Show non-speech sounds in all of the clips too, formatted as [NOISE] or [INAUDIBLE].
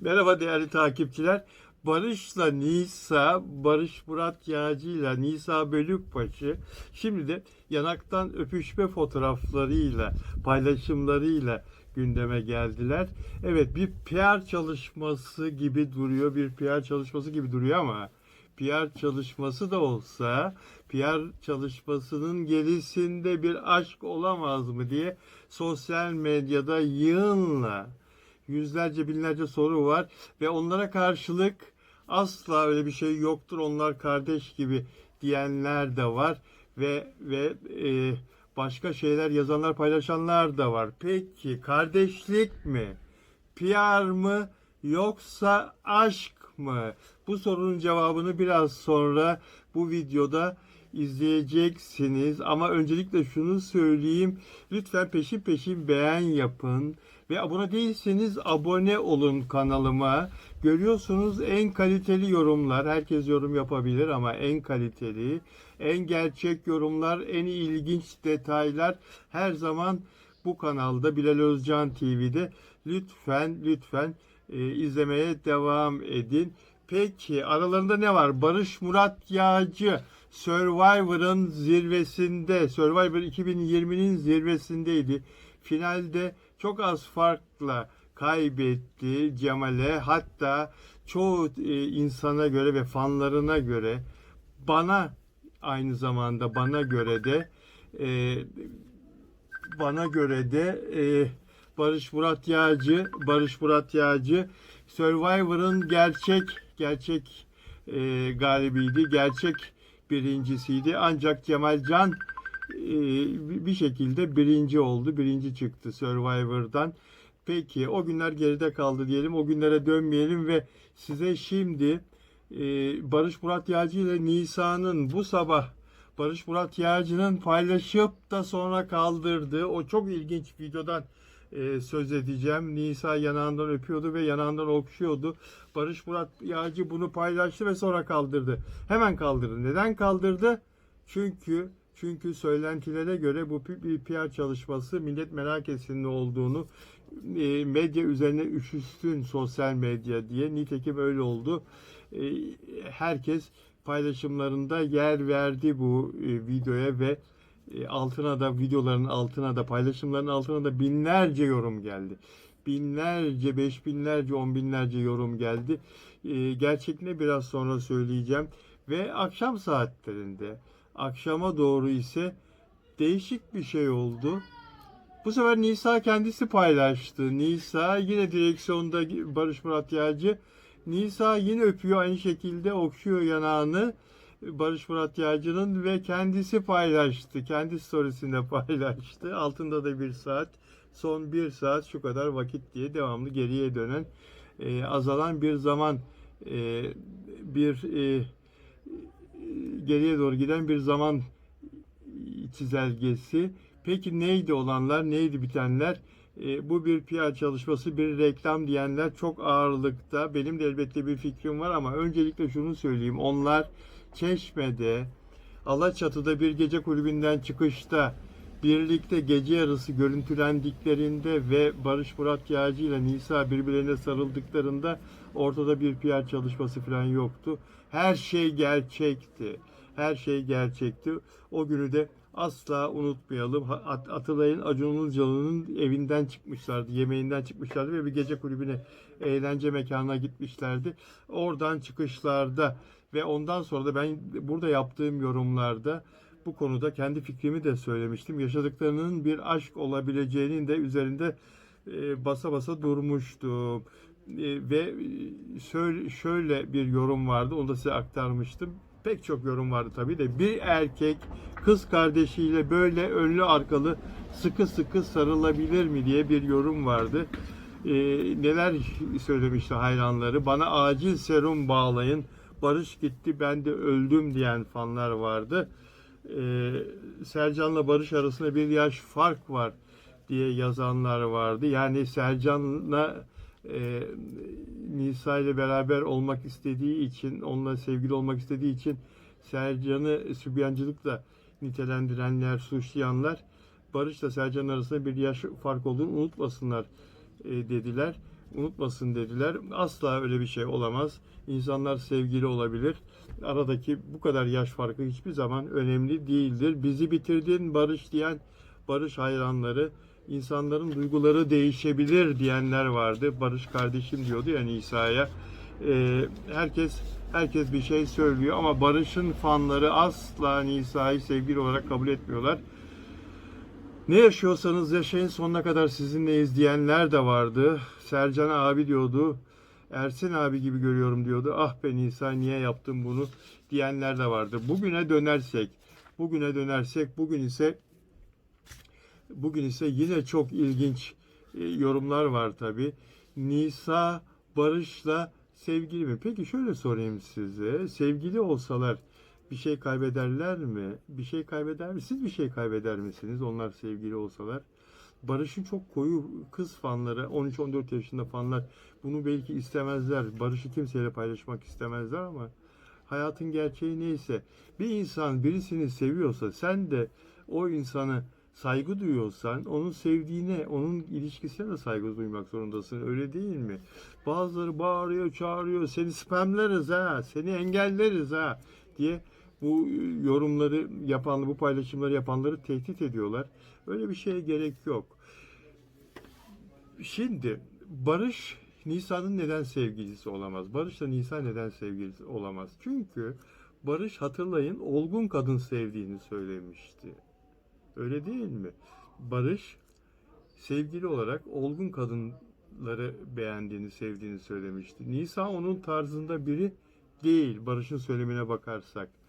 Merhaba değerli takipçiler. Barış'la Nisa, Barış Murat Yağcı'yla Nisa Bölükbaşı şimdi de yanaktan öpüşme fotoğraflarıyla, paylaşımlarıyla gündeme geldiler. Evet bir PR çalışması gibi duruyor, bir PR çalışması gibi duruyor ama PR çalışması da olsa PR çalışmasının gerisinde bir aşk olamaz mı diye sosyal medyada yığınla yüzlerce binlerce soru var ve onlara karşılık asla öyle bir şey yoktur onlar kardeş gibi diyenler de var ve ve e, başka şeyler yazanlar paylaşanlar da var. Peki kardeşlik mi? PR mı yoksa aşk mı? Bu sorunun cevabını biraz sonra bu videoda izleyeceksiniz. Ama öncelikle şunu söyleyeyim. Lütfen peşin peşin beğen yapın. Ve abone değilseniz abone olun kanalıma. Görüyorsunuz en kaliteli yorumlar. Herkes yorum yapabilir ama en kaliteli, en gerçek yorumlar, en ilginç detaylar her zaman bu kanalda Bilal Özcan TV'de. Lütfen lütfen e, izlemeye devam edin. Peki aralarında ne var? Barış Murat Yağcı Survivor'ın zirvesinde, Survivor 2020'nin zirvesindeydi. Finalde çok az farkla kaybetti Cemal'e. Hatta çoğu e, insana göre ve fanlarına göre bana aynı zamanda bana göre de e, bana göre de e, Barış Murat Yağcı, Barış Murat Yağcı Survivor'ın gerçek gerçek galibiydi, gerçek birincisiydi. Ancak Cemal Can bir şekilde birinci oldu, birinci çıktı Survivor'dan. Peki o günler geride kaldı diyelim, o günlere dönmeyelim ve size şimdi e, Barış Murat Yağcı ile Nisa'nın bu sabah Barış Murat Yağcı'nın paylaşıp da sonra kaldırdığı o çok ilginç videodan e, söz edeceğim. Nisa yanağından öpüyordu ve yanağından okşuyordu. Barış Murat Yağcı bunu paylaştı ve sonra kaldırdı. Hemen kaldırdı. Neden kaldırdı? Çünkü çünkü söylentilere göre bu bir PR çalışması millet merak etsin olduğunu e, medya üzerine üşüsün sosyal medya diye. Nitekim öyle oldu. E, herkes paylaşımlarında yer verdi bu e, videoya ve altına da videoların altına da paylaşımların altına da binlerce yorum geldi. Binlerce, beş binlerce, on binlerce yorum geldi. Gerçekini biraz sonra söyleyeceğim. Ve akşam saatlerinde, akşama doğru ise değişik bir şey oldu. Bu sefer Nisa kendisi paylaştı. Nisa yine direksiyonda Barış Murat Yağcı. Nisa yine öpüyor aynı şekilde okşuyor yanağını. Barış Murat Yağcı'nın ve kendisi paylaştı. Kendi storiesinde paylaştı. Altında da bir saat. Son bir saat şu kadar vakit diye devamlı geriye dönen e, azalan bir zaman e, bir e, geriye doğru giden bir zaman çizelgesi. Peki neydi olanlar, neydi bitenler? E, bu bir PR çalışması, bir reklam diyenler çok ağırlıkta. Benim de elbette bir fikrim var ama öncelikle şunu söyleyeyim. Onlar Çeşme'de, Alaçatı'da bir gece kulübünden çıkışta birlikte gece yarısı görüntülendiklerinde ve Barış Murat Yağcı ile Nisa birbirlerine sarıldıklarında ortada bir PR çalışması falan yoktu. Her şey gerçekti. Her şey gerçekti. O günü de asla unutmayalım. At- Atılay'ın Acun Ilıcalı'nın evinden çıkmışlardı, yemeğinden çıkmışlardı ve bir gece kulübüne, eğlence mekanına gitmişlerdi. Oradan çıkışlarda ve ondan sonra da ben burada yaptığım yorumlarda bu konuda kendi fikrimi de söylemiştim. Yaşadıklarının bir aşk olabileceğinin de üzerinde e, basa basa durmuştum. E, ve şöyle, şöyle bir yorum vardı, onu da size aktarmıştım. Pek çok yorum vardı tabii de bir erkek kız kardeşiyle böyle önlü arkalı sıkı sıkı sarılabilir mi diye bir yorum vardı. E, neler söylemişti hayranları. Bana acil serum bağlayın. Barış gitti ben de öldüm diyen fanlar vardı. Ee, Sercan'la Barış arasında bir yaş fark var diye yazanlar vardı. Yani Sercan'la e, Nisa ile beraber olmak istediği için, onunla sevgili olmak istediği için Sercan'ı sübyancılıkla nitelendirenler, suçlayanlar Barış'la Sercan arasında bir yaş fark olduğunu unutmasınlar e, dediler. unutmasın dediler. Asla öyle bir şey olamaz. İnsanlar sevgili olabilir. Aradaki bu kadar yaş farkı hiçbir zaman önemli değildir. Bizi bitirdin barış diyen barış hayranları, insanların duyguları değişebilir diyenler vardı. Barış kardeşim diyordu ya Nisa'ya. Ee, herkes herkes bir şey söylüyor ama Barış'ın fanları asla Nisa'yı sevgili olarak kabul etmiyorlar. Ne yaşıyorsanız yaşayın sonuna kadar sizinleyiz diyenler de vardı. Sercan abi diyordu. Ersin abi gibi görüyorum diyordu. Ah be Nisa niye yaptın bunu diyenler de vardı. Bugüne dönersek, bugüne dönersek bugün ise bugün ise yine çok ilginç e, yorumlar var tabi. Nisa Barış'la sevgili mi? Peki şöyle sorayım size. Sevgili olsalar bir şey kaybederler mi? Bir şey kaybeder mi? Siz bir şey kaybeder misiniz? Onlar sevgili olsalar. Barış'ın çok koyu kız fanları, 13-14 yaşında fanlar bunu belki istemezler. Barış'ı kimseyle paylaşmak istemezler ama hayatın gerçeği neyse bir insan birisini seviyorsa sen de o insanı saygı duyuyorsan onun sevdiğine, onun ilişkisine de saygı duymak zorundasın. Öyle değil mi? Bazıları bağırıyor, çağırıyor. Seni spamleriz ha, seni engelleriz ha diye bu yorumları yapan, bu paylaşımları yapanları tehdit ediyorlar. Öyle bir şeye gerek yok. Şimdi Barış Nisa'nın neden sevgilisi olamaz? Barış'la Nisa neden sevgilisi olamaz? Çünkü Barış hatırlayın olgun kadın sevdiğini söylemişti. Öyle değil mi? Barış sevgili olarak olgun kadınları beğendiğini, sevdiğini söylemişti. Nisa onun tarzında biri değil Barış'ın söylemine bakarsak.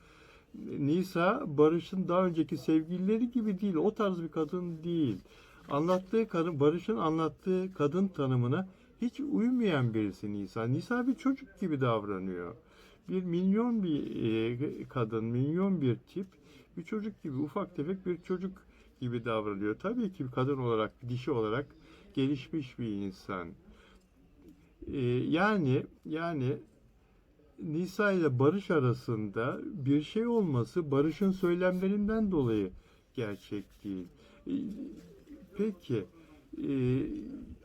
Nisa Barış'ın daha önceki sevgilileri gibi değil. O tarz bir kadın değil. Anlattığı kadın, Barış'ın anlattığı kadın tanımına hiç uymayan birisi Nisa. Nisa bir çocuk gibi davranıyor. Bir minyon bir e, kadın, minyon bir tip bir çocuk gibi, ufak tefek bir çocuk gibi davranıyor. Tabii ki kadın olarak, dişi olarak gelişmiş bir insan. E, yani yani Nisa ile Barış arasında bir şey olması Barış'ın söylemlerinden dolayı gerçek değil. E, Peki e,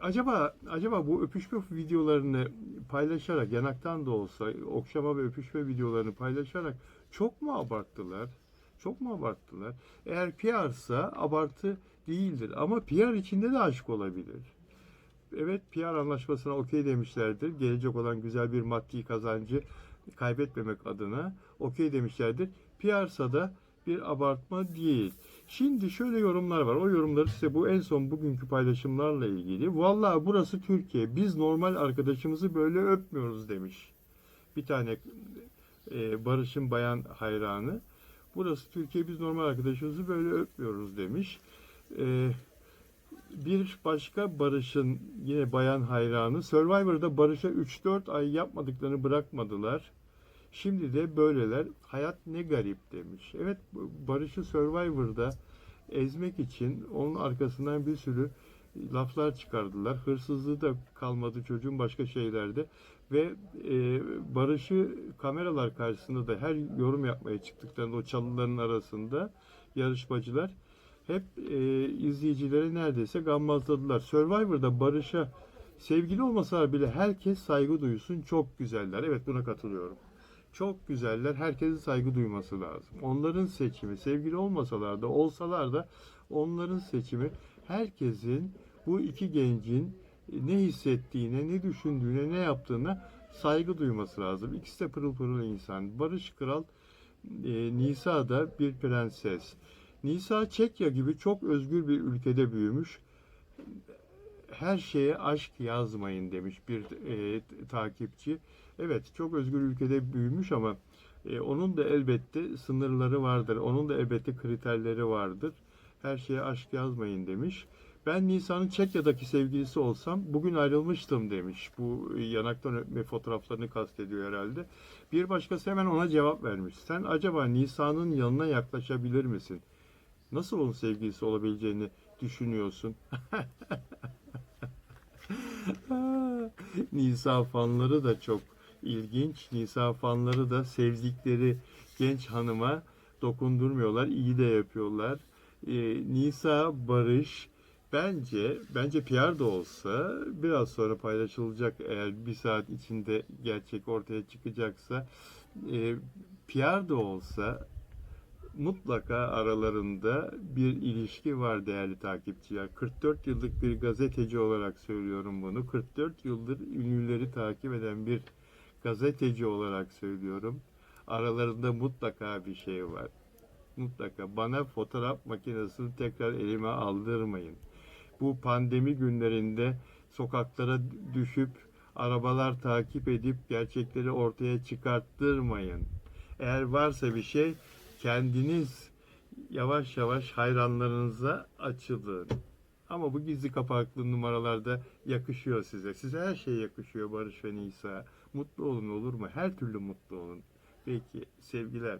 acaba acaba bu öpüşme videolarını paylaşarak yanaktan da olsa okşama ve öpüşme videolarını paylaşarak çok mu abarttılar? Çok mu abarttılar? Eğer PR'sa abartı değildir ama PR içinde de aşk olabilir. Evet PR anlaşmasına okey demişlerdir. Gelecek olan güzel bir maddi kazancı kaybetmemek adına okey demişlerdir. PR'sa da bir abartma değil. Şimdi şöyle yorumlar var. O yorumları size bu en son bugünkü paylaşımlarla ilgili. Vallahi burası Türkiye. Biz normal arkadaşımızı böyle öpmüyoruz demiş. Bir tane e, Barış'ın bayan hayranı. Burası Türkiye. Biz normal arkadaşımızı böyle öpmüyoruz demiş. E, bir başka Barış'ın yine bayan hayranı Survivor'da Barış'a 3-4 ay yapmadıklarını bırakmadılar. Şimdi de böyleler. Hayat ne garip demiş. Evet Barış'ı Survivor'da ezmek için onun arkasından bir sürü laflar çıkardılar. Hırsızlığı da kalmadı çocuğun başka şeylerde. Ve e, Barış'ı kameralar karşısında da her yorum yapmaya çıktıklarında o çalıların arasında yarışmacılar hep e, izleyicilere neredeyse gammazladılar. Survivor'da Barış'a sevgili olmasalar bile herkes saygı duysun. Çok güzeller. Evet buna katılıyorum. Çok güzeller. Herkesin saygı duyması lazım. Onların seçimi, sevgili olmasalar da olsalar da onların seçimi herkesin bu iki gencin ne hissettiğine, ne düşündüğüne, ne yaptığına saygı duyması lazım. İkisi de pırıl pırıl insan. Barış Kral, e, Nisa da bir prenses. Nisa Çekya gibi çok özgür bir ülkede büyümüş. Her şeye aşk yazmayın demiş bir e, takipçi. Evet çok özgür ülkede büyümüş ama e, onun da elbette sınırları vardır. Onun da elbette kriterleri vardır. Her şeye aşk yazmayın demiş. Ben Nisan'ın Çekya'daki sevgilisi olsam bugün ayrılmıştım demiş. Bu yanaktan öpme fotoğraflarını kastediyor herhalde. Bir başkası hemen ona cevap vermiş. Sen acaba Nisan'ın yanına yaklaşabilir misin? Nasıl onun sevgilisi olabileceğini düşünüyorsun? [LAUGHS] [LAUGHS] Nisa fanları da çok ilginç. Nisa fanları da sevdikleri genç hanıma dokundurmuyorlar. iyi de yapıyorlar. Ee, Nisa, Barış, Bence, bence PR da olsa biraz sonra paylaşılacak eğer bir saat içinde gerçek ortaya çıkacaksa e, PR da olsa mutlaka aralarında bir ilişki var değerli takipçiler. 44 yıllık bir gazeteci olarak söylüyorum bunu. 44 yıldır ünlüleri takip eden bir gazeteci olarak söylüyorum. Aralarında mutlaka bir şey var. Mutlaka bana fotoğraf makinesini tekrar elime aldırmayın. Bu pandemi günlerinde sokaklara düşüp arabalar takip edip gerçekleri ortaya çıkarttırmayın. Eğer varsa bir şey kendiniz yavaş yavaş hayranlarınıza açılın. Ama bu gizli kapaklı numaralarda yakışıyor size. Size her şey yakışıyor Barış ve Nisa. Mutlu olun olur mu? Her türlü mutlu olun. Peki sevgiler.